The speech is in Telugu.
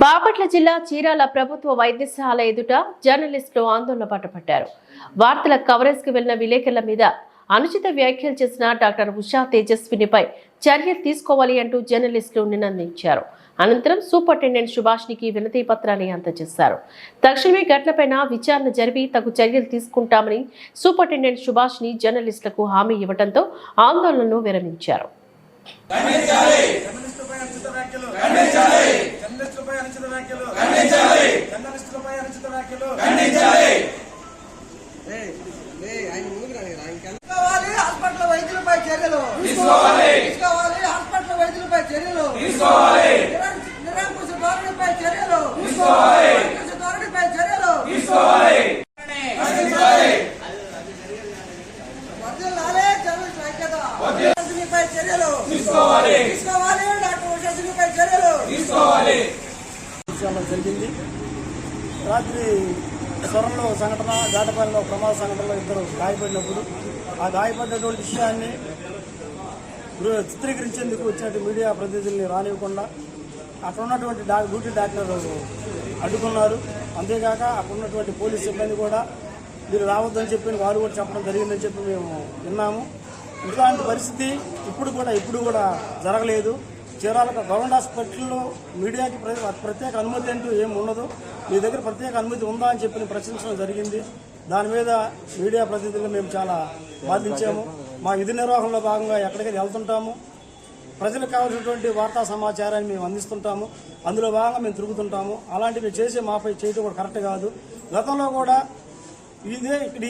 బాపట్ల జిల్లా చీరాల ప్రభుత్వ వైద్యశాల ఎదుట జర్నలిస్టులు ఆందోళన పట్టపట్టారు వార్తల కవరేజ్కు వెళ్ళిన విలేకరుల మీద అనుచిత వ్యాఖ్యలు చేసిన డాక్టర్ ఉషా తేజస్వినిపై చర్యలు తీసుకోవాలి అంటూ జర్నలిస్టులు నినందించారు. అనంతరం సూపరింటెండెంట్ సుభాష్నికి వినతి పత్రాన్ని అందజేశారు. తక్షణమే ఘటనపైన విచారణ జరిపి తగు చర్యలు తీసుకుంటామని సూపరింటెండెంట్ సుభాష్ని జర్నలిస్టులకు హామీ ఇవ్వడంతో ఆందోళనను విరమించారు జర్నలిస్టులపై అనుచిత వ్యాఖ్యలు ఖండించాలి జర్నలిస్టులపై అనుచిత వ్యాఖ్యలు ఖండించాలి జర్నలిస్టులపై అనుచిత వ్యాఖ్యలు ఖండించాలి. తీసుకోవాలి హాస్పిటల్ వైద్యులపై చర్యలు. తీసుకోవాలి. తీసుకోవాలి హాస్పిటల్ వైద్యులపై చర్యలు. తీసుకోవాలి. నిరంకుశ ధోరణిపై చర్యలు. తీసుకోవాలి. నిరంకుశ ధోరణిపై చర్యలు. తీసుకోవాలి. చర్యలు. తీసుకోవాలి. తీసుకోవాలి డాక్టర్ చర్యలు. విషయంలో జరిగింది. రాత్రి స్వరంలో సంఘటన ఘాటపల్లిలో ప్రమాద సంఘటనలో ఇద్దరు గాయపడినప్పుడు ఆ గాయపడినటువంటి విషయాన్ని చిత్రీకరించేందుకు వచ్చినట్టు మీడియా ప్రతినిధుల్ని రానివ్వకుండా అక్కడ ఉన్నటువంటి డా డ్యూటీ డాక్టర్ అడ్డుకున్నారు. అంతేకాక అక్కడ ఉన్నటువంటి పోలీస్ సిబ్బంది కూడా మీరు రావద్దని చెప్పి వారు కూడా చెప్పడం జరిగిందని చెప్పి మేము విన్నాము. ఇట్లాంటి పరిస్థితి ఇప్పుడు కూడా ఇప్పుడు కూడా జరగలేదు. చీరాల గవర్నమెంట్ హాస్పిటల్లో మీడియాకి ప్రత్యేక అనుమతి అంటూ ఏం ఉండదు. మీ దగ్గర ప్రత్యేక అనుమతి ఉందా అని చెప్పి ప్రశ్నించడం జరిగింది. దాని మీద మీడియా ప్రతినిధులు మేము చాలా బాధించాము మా విధి నిర్వహణలో భాగంగా ఎక్కడికైనా వెళ్తుంటాము ప్రజలకు కావాల్సినటువంటి వార్తా సమాచారాన్ని మేము అందిస్తుంటాము. అందులో భాగంగా మేము తిరుగుతుంటాము. అలాంటివి చేసి మాపై చేయడం కూడా కరెక్ట్ కాదు. గతంలో కూడా ఇదే ఇక్కడ